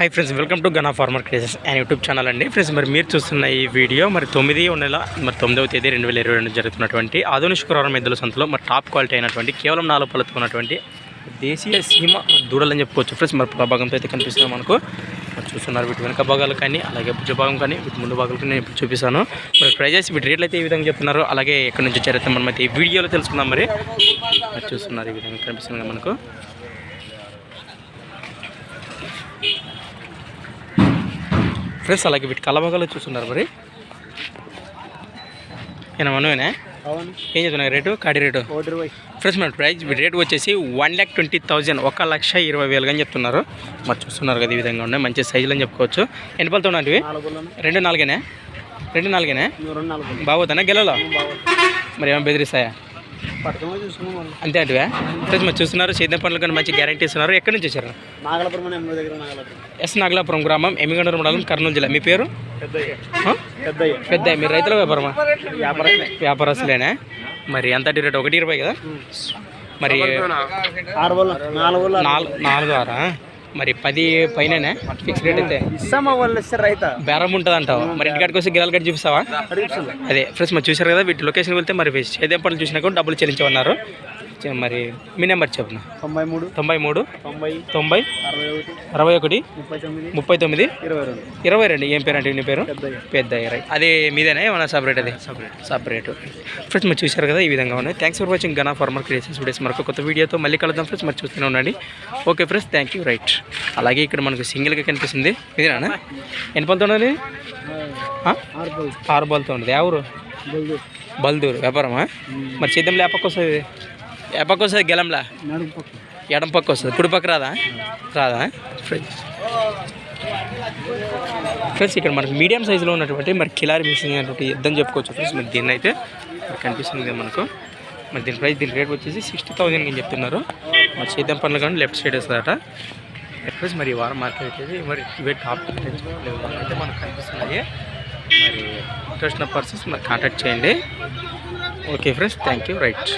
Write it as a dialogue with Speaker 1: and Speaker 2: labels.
Speaker 1: Hi friends welcome to Gana farmer crazes and YouTube channel అండి. Friends మరి మీరు చూస్తున్న ఈ వీడియో మరి తొమ్మిది నెల మరి తొమ్మిదవ తేదీ రెండు వేల ఇరవై రెండు జరుగుతున్నటువంటి ఆధునిక శుక్రవారం ఎద్దుల సంతలో మరి టాప్ క్వాలిటీ అయినటువంటి కేవలం నాలుగు పళ్ళతో ఉన్నటువంటి దేశీయ సీమ దూడలని చెప్పుకోవచ్చు. ఫ్రెండ్స్ మరి ప్రభాగంతో అయితే కనిపిస్తుంది మనకు. మరి చూస్తున్నారు వీటి వెనక భాగాలు కానీ అలాగే భుజ భాగం కానీ వీటి ముందు భాగాలు కానీ నేను ఇప్పుడు చూపిస్తాను. మరి ప్రైజెస్ వీటి రేట్లు అయితే ఈ విధంగా చెప్తున్నారు అలాగే ఎక్కడి నుంచి వచ్చారైతే మనం అయితే ఈ వీడియోలో తెలుసుకుందాం మరి. చూస్తున్నారు ఈ విధంగా కనిపిస్తుంది మనకు. ఫ్రెండ్స్ అలాగే వీటి కలబగలు చూస్తున్నారు మరి. ఏనా మనమేనా
Speaker 2: అవును.
Speaker 1: ఏం చెప్తున్నారు రేటు? కాడి రేటు? ఫ్రెండ్స్ మన ప్రైస్ రేట్ వచ్చేసి వన్ ల్యాక్ ట్వంటీ థౌజండ్. ఒక లక్ష ఇరవై వేలుగా అని చెప్తున్నారు. మరి చూస్తున్నారు కదా ఈ విధంగా ఉన్నాయి. మంచి సైజులు అని చెప్పుకోవచ్చు. ఎన్ని పళ్ళతో ఉన్నవి
Speaker 2: పిల్లలు
Speaker 1: రెండు నాలుగేనా? రెండు నాలుగేనా? బాగోతానా గెలలో మరి ఏమైనా బెదిరిస్తాయా? అంతే అంటువా? మరి చూస్తున్నారు సేద్యం పనులు కానీ మంచి గ్యారంటీ ఇస్తున్నారు. ఎక్కడి నుంచి వచ్చారు?
Speaker 2: నాగలపురం
Speaker 1: ఎస్ నాగలాపురం గ్రామం ఎమ్మిగండూరు మండలం కర్నూలు జిల్లా. మీ పేరు?
Speaker 2: పెద్దయ్య.
Speaker 1: ఆ?
Speaker 2: పెద్దయ్య.
Speaker 1: పెద్ద మీరు రైతుల వ్యాపారమా?
Speaker 2: వ్యాపారస్తులే.
Speaker 1: వ్యాపారస్తులేనా? మరి ఎంత రేట్ ఒకటి ఇరవై కదా? మరి
Speaker 2: నాలుగు
Speaker 1: నాలుగు నాలుగు ఆరా? మరి పది పైననే? ఫిక్స్ రేట్ అయితే.
Speaker 2: ఇస్తామా వాళ్ళు ఇస్తారు రైత.
Speaker 1: బేరం ఉంటుంది అంటావు మరి ఇంటికాడికి వస్తే గిరాలు గట్టి చూపిస్తావా? అదే ఫ్రెండ్స్ మరి చూసారు కదా వీటి లొకేషన్ వెళ్తే మరి ఏదేం పనులు చూసినా కూడా డబ్బులు చెల్లించమన్నారు. మరి మీ నెంబర్ చెప్పు
Speaker 2: తొంభై మూడు
Speaker 1: తొంభై మూడు
Speaker 2: తొంభై
Speaker 1: తొంభై
Speaker 2: అరవై ఒకటి ముప్పై తొమ్మిది ఇరవై రెండు.
Speaker 1: ఇరవై ఏం పేరు అంటే నీ పేరు? పెద్ద రైట్ అదే మీదేనా? ఏమన్నా సపరేట్ అది? సపరేట్ సపరేట్ ఫ్రెండ్స్ మీరు చూశారు కదా ఈ విధంగా ఉన్నాయి. Thanks for watching Gana farmer creations videos మరొక కొత్త వీడియోతో మళ్ళీ కలుద్దాం ఫ్రెండ్స్ మరి చూస్తూనే ఉండండి. Okay friends thank you right అలాగే ఇక్కడ మనకు సింగిల్గా కనిపిస్తుంది. ఇదేనా ఎన్ని పళ్ళతో ఉన్నది?
Speaker 2: ఆరు
Speaker 1: బాల్తో ఉన్నది. ఎవరు
Speaker 2: బొల్దు
Speaker 1: బల్దూరు. వ్యాపారమా? మరి పక్క వస్తుంది ఏ పక్క వస్తుంది? గెలంలా?
Speaker 2: పక్క
Speaker 1: ఎడం పక్క వస్తుంది. కుడి పక్క రాదా? రాదా? ఫ్రెండ్స్ ఫ్రెండ్స్ ఇక్కడ మనకు మీడియం సైజులో ఉన్నటువంటి మరి కిలారి మిషన్ అనేటువంటి యుద్ధం చెప్పుకోవచ్చు. ఫ్రెండ్స్ మరి దీన్ని అయితే కనిపిస్తుంది కదా మనకు. మరి దీని ప్రైస్ దీని రేట్ వచ్చేసి సిక్స్టీ థౌసండ్ అని చెప్తున్నారు. మరి చేద్దాం పనులు కానీ లెఫ్ట్ సైడ్ వస్తుందట. ఫ్రెండ్స్ మరి ఈ వారం మార్కెట్ వచ్చేసి మరి ఇవే టాప్ అయితే మనకు కనిపిస్తున్నాయి. మరి ఇంట్రెస్ట్ ఉన్న పర్సన్స్ మరి కాంటాక్ట్ చేయండి. Okay friends thank you right